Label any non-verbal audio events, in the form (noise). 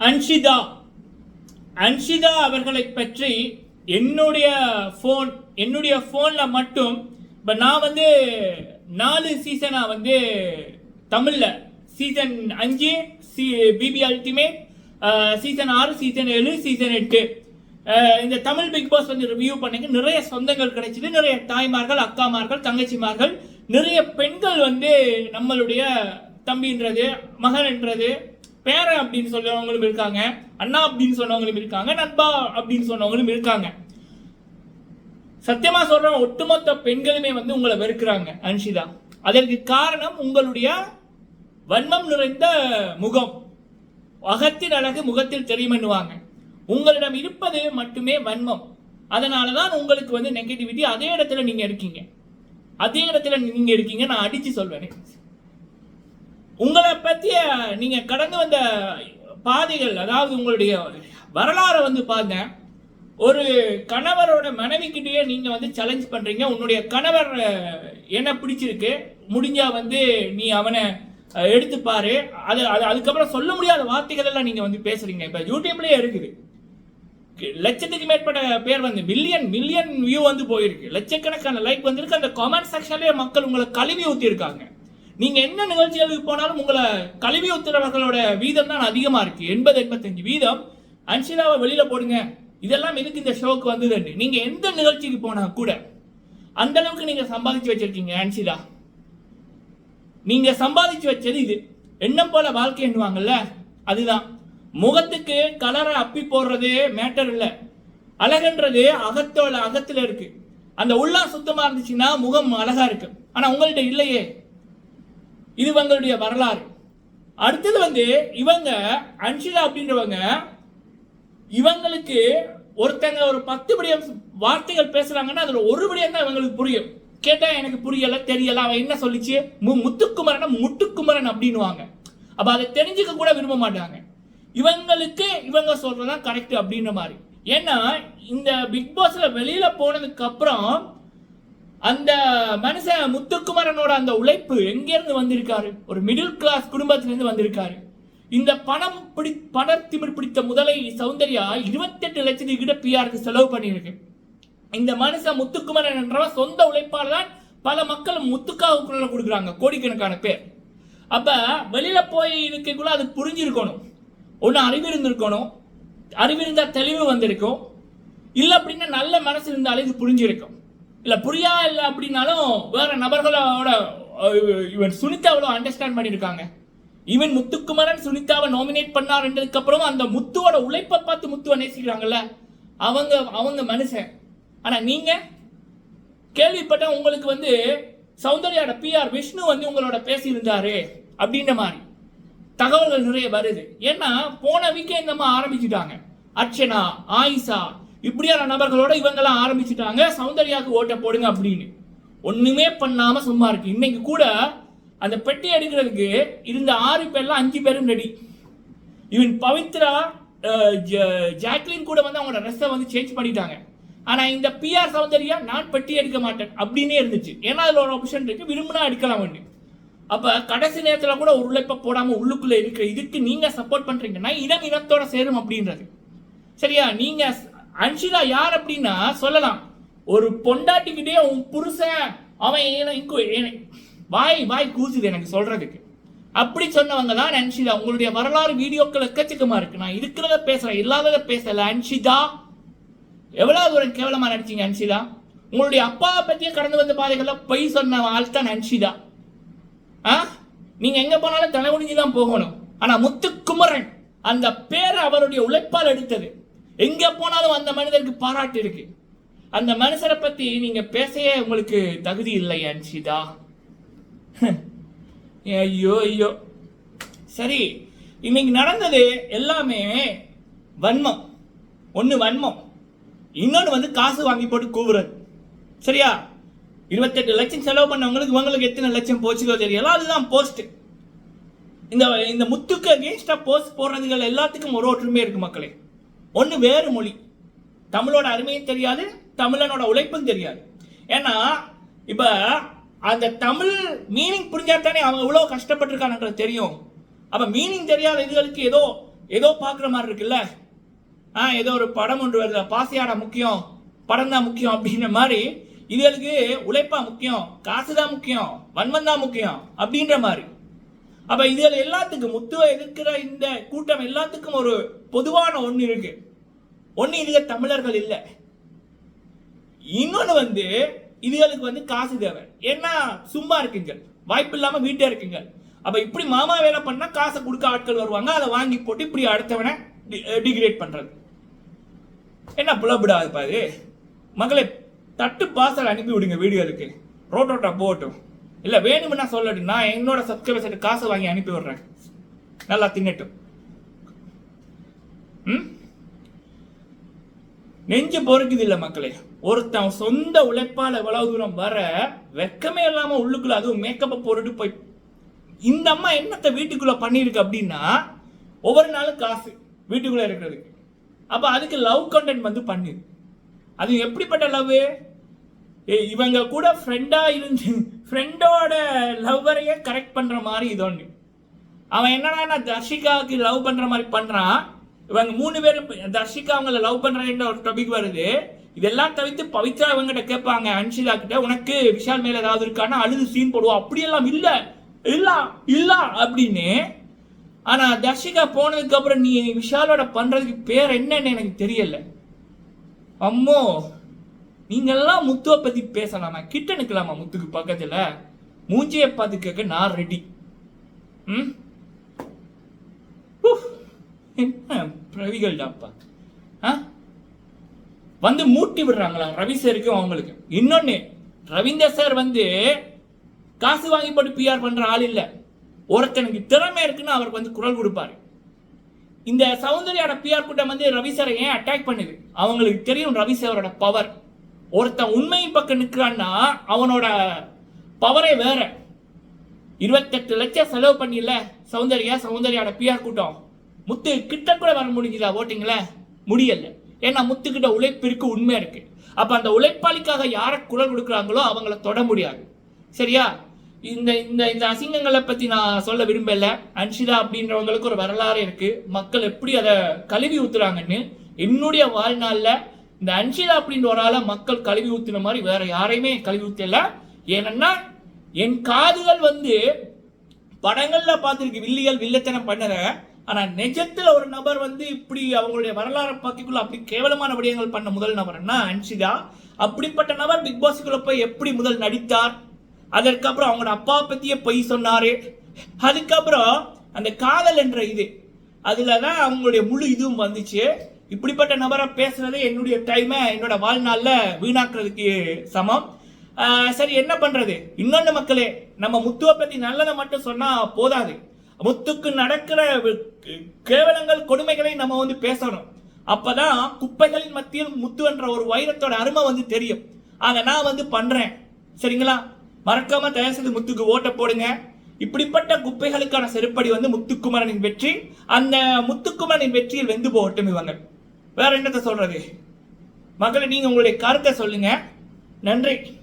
அன்ஷிதா. அன்ஷிதா அவர்களை பற்றி என்னுடைய ஃபோன் என்னுடைய ஃபோனில் மட்டும் இப்போ நான் வந்து நாலு சீசனாக வந்து தமிழில். சீசன் அஞ்சு சி பிபி அல்டிமேட் சீசன் ஆறு சீசன் ஏழு சீசன் எட்டு. இந்த தமிழ் பிக் பாஸ் வந்து ரிவ்யூ பண்ணிங்க நிறைய சொந்தங்கள் கிடைச்சிது. நிறைய தாய்மார்கள் அக்காமார்கள் தங்கச்சிமார்கள் நிறைய பெண்கள் வந்து நம்மளுடைய தம்பின்றது மகன்ன்றது பேரன் அப்படின்னு சொல்றவங்களும் இருக்காங்க அண்ணா அப்படின்னு சொன்னவங்களும் இருக்காங்க நண்பா அப்படின்னு சொன்னவங்களும் இருக்காங்க. சத்தியமா சொல்றேன் ஒட்டுமொத்த பெண்களுமே வந்து உங்களை வெறுக்கிறாங்க அன்ஷிதா. அதற்கு காரணம் உங்களுடைய வன்மம் நிறைந்த முகம். அகத்தின் அழகு முகத்தில் தெரியுமென்னுவாங்க. உங்களிடம் இருப்பது மட்டுமே வன்மம். அதனால தான் உங்களுக்கு வந்து நெகட்டிவிட்டி அதே இடத்துல நீங்க இருக்கீங்க. அதே இடத்துல நீங்க இருக்கீங்க நான் அடிச்சு சொல்வேன் உங்களை பற்றிய நீங்கள் கடந்து வந்த பாதைகள் அதாவது உங்களுடைய வரலாறை வந்து பார்த்தேன் ஒரு கணவரோட மனைவிக்கிட்டேயே நீங்கள் வந்து சேலஞ்ச் பண்ணுறீங்க உன்னுடைய கணவர் என்ன பிடிச்சிருக்கு? முடிஞ்சால் வந்து நீ அவனை அஹ், எடுத்து அது அது அதுக்கப்புறம் சொல்ல முடியாத வார்த்தைகள் எல்லாம் நீங்கள் வந்து பேசுகிறீங்க இப்போ யூடியூப்லேயே இருக்குது. லட்சத்துக்கு மேற்பட்ட பேர் வந்து மில்லியன் மில்லியன் வியூ வந்து போயிருக்கு. லட்சக்கணக்கான லைக் வந்திருக்கு. அந்த கமெண்ட் செக்ஷன்லேயே மக்கள் உங்களை கழுவி ஊற்றிருக்காங்க நீங்க என்ன நிகழ்ச்சிகளுக்கு போனாலும் உங்களை கழிவு உத்தரவர்களோட வீதம் தான் அதிகமா இருக்கு. எண்பது எண்பத்தஞ்சு வீதம். அன்ஷிதாவை வெளியில போடுங்க. இதெல்லாம் எதுக்கு இந்த ஷோக்கு வந்ததுன்னு? நீங்க எந்த நிகழ்ச்சிக்கு போனா கூட அந்த அளவுக்கு நீங்க சம்பாதிச்சு வச்சிருக்கீங்க அன்ஷிதா நீங்க சம்பாதிச்சு வச்சது இது. எண்ணம் போல வாழ்க்கை எண்ணுவாங்கல்ல அதுதான். முகத்துக்கு கலரை அப்பி போடுறது மேட்டர் இல்லை. அழகன்றது அகத்தோட அகத்துல இருக்கு. அந்த உள்ளா சுத்தமா இருந்துச்சுன்னா முகம் அழகா இருக்கு. ஆனா உங்கள்கிட்ட இல்லையே. இது இவங்களுடைய வரலாறு. அடுத்தது வந்து இவங்க அன்ஷிதா அப்படின்றவங்க இவங்களுக்கு ஒருத்தங்க ஒரு பத்து விடியம் வார்த்தைகள் பேசுறாங்கன்னா அதுல ஒரு விடியம் தான் இவங்களுக்கு புரியும். கேட்டா எனக்கு புரியல தெரியல அவன் என்ன சொல்லிச்சு? மு- முத்துக்குமரன் முட்டுக்குமரன் அப்படின்னுவாங்க. அப்ப அதை தெரிஞ்சுக்க கூட விரும்ப மாட்டாங்க. இவங்களுக்கு இவங்க சொல்றதுதான் கரெக்ட் அப்படின்ற மாதிரி. ஏன்னா இந்த பிக் பாஸ்ல வெளியில போனதுக்கு அப்புறம் அந்த மனுஷன் முத்துக்குமரனோட அந்த உழைப்பு எங்கேருந்து வந்திருக்காரு? ஒரு மிடில் கிளாஸ் குடும்பத்திலிருந்து வந்திருக்காரு. இந்த பணம் பிடி பணத்திமிர் பிடித்த முதலை சௌந்தர்யா இருபத்தெட்டு லட்சத்துக்கு கிட்ட பிஆருக்கு செலவு பண்ணியிருக்கு. இந்த மனுஷன் முத்துக்குமரன் என்றவன் சொந்த உழைப்பால் தான் பல மக்கள் முத்துக்காவுக்குள்ள கொடுக்குறாங்க கோடிக்கணக்கான பேர். அப்போ வெளியில் போய் இருக்கக்குள்ள அது புரிஞ்சிருக்கணும். ஒன்று அறிவிருந்திருக்கணும். அறிவிருந்தால் தெளிவு வந்திருக்கும். இல்லை அப்படின்னா நல்ல மனசு இருந்தாலே இது புரிஞ்சிருக்கும். இல்லை புரியா இல்லை அப்படின்னாலும் வேற நபர்களோட இவன் சுனிதாவோட அண்டர்ஸ்டாண்ட் பண்ணியிருக்காங்க. ஈவன் முத்துக்குமரன் சுனிதாவை நாமினேட் பண்ணாருன்றதுக்கு அப்புறம் அந்த முத்துவோட உழைப்பை பார்த்து முத்துவை நேசிக்கிறாங்கல்ல அவங்க அவங்க மனுஷன். ஆனால் நீங்கள் கேள்விப்பட்ட உங்களுக்கு வந்து சௌந்தர்யாவோட பிஆர் விஷ்ணு வந்து உங்களோட பேசியிருந்தாரு அப்படின்ற மாதிரி தகவல்கள் நிறைய வருது. ஏன்னா போன வீக்கே இந்த மாதிரி ஆரம்பிச்சுட்டாங்க. அர்ச்சனா ஆயிஷா இப்படியான நபர்களோட இவங்கெல்லாம் ஆரம்பிச்சுட்டாங்க. சௌந்தர்யாவுக்கு ஓட்ட போடுங்க அப்படின்னு. ஒன்றுமே பண்ணாமல் சும்மா இருக்கு. இன்னைக்கு கூட அந்த பெட்டி எடுக்கிறதுக்கு இருந்த ஆறு பேர்லாம் அஞ்சு பேரும் ரெடி இவன் பவித்ரா ஜாக்லின் கூட வந்து அவங்களோட ட்ரெஸ்ஸை வந்து சேஞ்ச் பண்ணிட்டாங்க. ஆனால் இந்த பிஆர் சௌந்தர்யா நான் பெட்டி எடுக்க மாட்டேன் அப்படின்னே இருந்துச்சு. ஏன்னா அதில் ஒரு ஆப்ஷன் இருக்குது விரும்பினா எடுக்கலாம் வேண்டி அப்போ கடைசி நேரத்தில் கூட ஒரு உழைப்ப போடாமல் உள்ளுக்குள்ளே இருக்கிற இதுக்கு நீங்கள் சப்போர்ட் பண்ணுறீங்கன்னா இனம் இனத்தோட சேரும் அப்படின்றது. சரியா? நீங்கள் அன்ஷிதா யார் அப்படின்னா சொல்லலாம். ஒரு பொண்டாட்டிக்கிட்டே உன் புருஷன் அவன் எனக்கு வாய் வாய் கூசுது எனக்கு சொல்றதுக்கு. அப்படி சொன்னவங்க தான் அன்ஷிதா. உங்களுடைய வரலாறு வீடியோக்கள் எக்கச்சக்கமா இருக்கு. நான் இருக்கிறத பேசுறேன் இல்லாதத பேசல. அன்ஷிதா எவ்வளவு தூரம் கேவலமா நடிச்சீங்க அன்ஷிதா? உங்களுடைய அப்பாவை பத்தியே கடந்து வந்த பாதைகள்ல பொய் சொன்ன ஆள் தான் அன்ஷிதா. ஆ? நீங்க எங்க போனாலும் தலை குனிஞ்சு தான் போகணும். ஆனா முத்துக்குமரன் அந்த பேரை அவருடைய உழைப்பால் எடுத்தது. எங்க போனாலும் அந்த மனிதருக்கு பாராட்டு இருக்கு. அந்த மனுஷரை பத்தி நீங்க பேசவே உங்களுக்கு தகுதி இல்லை அன்ஷிதா. (laughs) ஐயோ ஐயோ. சரி இன்னைக்கு நடந்தது எல்லாமே வன்மம். ஒன்று வன்மம். இன்னொன்று வந்து காசு வாங்கி போட்டு கூவுறது. சரியா? இருபத்தெட்டு லட்சம் செலவு பண்ணவங்களுக்கு இவங்களுக்கு எத்தனை லட்சம் போச்சுக்கோ தெரியல. அதுதான் போஸ்ட் இந்த இந்த முத்துக்கு அகேன்ஸ்டா போஸ்ட் போடுறதுகள் எல்லாத்துக்கும் ஒரு ஒற்றுமை இருக்கு மக்களே. ஒன்று வேறு மொழி. தமிழோட அருமையும் தெரியாது தமிழனோட உழைப்பும் தெரியாது. ஏன்னா இப்போ அந்த தமிழ் மீனிங் புரிஞ்சா தானே அவங்க இவ்வளோ கஷ்டப்பட்டிருக்காங்கன்றது தெரியும். அப்போ மீனிங் தெரியாத இதுகளுக்கு ஏதோ ஏதோ பார்க்குற மாதிரி இருக்குல்ல? ஆ ஏதோ ஒரு படம் ஒன்று வருது பாசியாடா முக்கியம் படம் தான் முக்கியம் அப்படின்ற மாதிரி இதுகளுக்கு உழைப்பா முக்கியம் காசு தான் முக்கியம் வன்மம் தான் முக்கியம் அப்படின்ற மாதிரி. அப்ப இதுகள் எல்லாத்துக்கும் முத்துவை எதிர்க்கிற இந்த கூட்டம் எல்லாத்துக்கும் ஒரு பொதுவான ஒன்று இருக்கு. ஒன்று இதுக தமிழர்கள் இல்லை. இன்னொன்று வந்து இதுகளுக்கு வந்து காசு தேவை. ஏன்னா சும்மா இருக்குங்க. வாய்ப்பு இல்லாம வீட்டே இருக்குங்க. அப்ப இப்படி மாமா வேலை பண்ணா காசை கொடுக்க ஆட்கள் வருவாங்க. அதை வாங்கி போட்டு இப்படி அடுத்தவனை டிகிரேட் பண்றது. என்ன புலப்படாது பாரு. மகளே தட்டு பாசல் அனுப்பி விடுங்க வீடுகளுக்கு ரோட்டோட்டா போகட்டும். இல்லை வேணும்னா சொல்லட்டும் நான் என்னோட சப்ஸ்கிரைபர்ஸ் காசை வாங்கி அனுப்பி விடுறேன். நல்லா தின்னட்டும் ம்? நெஞ்சு பொறுக்குது இல்ல மக்களே. ஒருத்தன் சொந்த உழைப்பால் எவ்வளவு தூரம் வர வெக்கமே இல்லாம உள்ளுக்குள்ள அதுவும் மேக்கப்பை போட்டுட்டு போய் இந்த அம்மா என்னத்தை வீட்டுக்குள்ள பண்ணியிருக்கு அப்படின்னா ஒவ்வொரு நாளும் காசு வீட்டுக்குள்ள இருக்கிறதுக்கு. அப்ப அதுக்கு லவ் கண்டென்ட் வந்து பண்ணுது அது எப்படிப்பட்ட லவ் இவங்க கூட ஃப்ரெண்டாக இருந்து ஃப்ரெண்டோட லவ்வரையே கரெக்ட் பண்ணுற மாதிரி இது ஒன்று அவன் என்னன்னா தர்ஷிகாவுக்கு லவ் பண்ணுற மாதிரி பண்ணுறான் இவங்க மூணு பேரும் தர்ஷிகா அவங்கள லவ் பண்ணுறேன்ற ஒரு டாபிக் வருது. இதெல்லாம் தவிர்த்து பவித்ரா இவங்கிட்ட கேட்பாங்க அன்ஷிதா கிட்ட உனக்கு விஷால் மேல ஏதாவது இருக்கான்னா அழுது சீன் போடுவோம் அப்படியெல்லாம் இல்லை. இல்ல இல்ல. அப்படின்னு. ஆனா தர்ஷிகா போனதுக்கு அப்புறம் நீ விஷாலோட பண்றதுக்கு பேர் என்னன்னு எனக்கு தெரியல. அம்மோ. நீங்கள்லாம் முத்துவை பற்றி பேசலாமா? கிட்ட நிற்கலாமா முத்துக்கு பக்கத்தில்? மூஞ்சியை பார்த்து கேட்க நான் ரெடி ம்? என்ன பிரவிகள் டாப்பா? ஆ? வந்து மூட்டி விடுறாங்களா ரவி சாருக்கும் அவங்களுக்கு? இன்னொன்று ரவீந்தர் சார் வந்து காசு வாங்கி போட்டு பிஆர் பண்ணுற ஆள் இல்லை. ஒருத்தனுக்கு திறமை இருக்குன்னு அவருக்கு வந்து குரல் கொடுப்பாரு. இந்த சௌந்தர்யோட பிஆர் கூட்டம் வந்து ரவி சாரை ஏன் அட்டாக் பண்ணுது? அவங்களுக்கு தெரியும் ரவி சாரோட பவர் ஒருத்தன் உண்மையின் பக்கம் நிற்கிறான்னா அவனோட பவரே வேற. இருபத்தெட்டு லட்சம் செலவு பண்ணியில சௌந்தர்யா சௌந்தர்யாவோட பிஆர் கூட்டம். முத்து கிட்ட கூட வர முடிஞ்சுதா ஓட்டிங்கள முடியல. ஏன்னா முத்துக்கிட்ட உழைப்பிற்கு உண்மை இருக்கு. அப்ப அந்த உழைப்பாளிக்காக யாரை குரல் கொடுக்குறாங்களோ அவங்கள தொட முடியாது. சரியா? இந்த இந்த இந்த அசிங்கங்களை பத்தி நான் சொல்ல விரும்பல. அன்ஷிதா அப்படின்றவங்களுக்கு ஒரு வரலாறு இருக்கு. மக்கள் எப்படி அதை கழுவி ஊத்துறாங்கன்னு என்னுடைய வாழ்நாளில் இந்த அன்ஷிதா அப்படின்ற ஒரு ஆளை மக்கள் கழுவி ஊத்துன மாதிரி வேற யாரையுமே கழுவி ஊத்தல. ஏன்னா என் காதுகள் வந்து படங்கள்ல பார்த்துருக்கு வில்லிகள் வில்லத்தனம் பண்ணத ஆனா நிஜத்தில் ஒரு நபர் வந்து இப்படி அவங்களுடைய வரலாறு பத்திக்குள்ள அப்படி கேவலமான விடயங்கள் பண்ண முதல் நபர்னா அன்ஷிதா. அப்படிப்பட்ட நபர் பிக் பாஸுக்குள்ள போய் எப்படி முதல் நடித்தார்? அதற்கப்புறம் அவங்களோட அப்பா பத்தியே பொய் சொன்னாரு. அதுக்கப்புறம் அந்த காதல் என்ற இது அதுல தான் அவங்களுடைய முழு இதுவும் வந்துச்சு. இப்படிப்பட்ட நபரை பேசுறது என்னுடைய டைமை என்னோட வாழ்நாளில் வீணாக்குறதுக்கு சமம். சரி என்ன பண்றது? இன்னொன்னு மக்களே நம்ம முத்துவை பற்றி நல்லதை மட்டும் சொன்னால் போதாது. முத்துக்கு நடக்கிற கேவலங்கள் கொடுமைகளை நம்ம வந்து பேசணும். அப்பதான் குப்பைகளின் மத்தியில் முத்து என்ற ஒரு வைரத்தோட அருமை வந்து தெரியும். அதை நான் வந்து பண்றேன். சரிங்களா? மறக்காம தயவு முத்துக்கு ஓட்ட போடுங்க. இப்படிப்பட்ட குப்பைகளுக்கான செருப்படி வந்து முத்துக்குமரனின் வெற்றி. அந்த முத்துக்குமரனின் வெற்றியில் வெந்து போகட்டும் இவங்க. வேற என்னத்தை சொல்றது? மக்களை நீங்க உங்களுடைய கருத்தை சொல்லுங்க. நன்றி.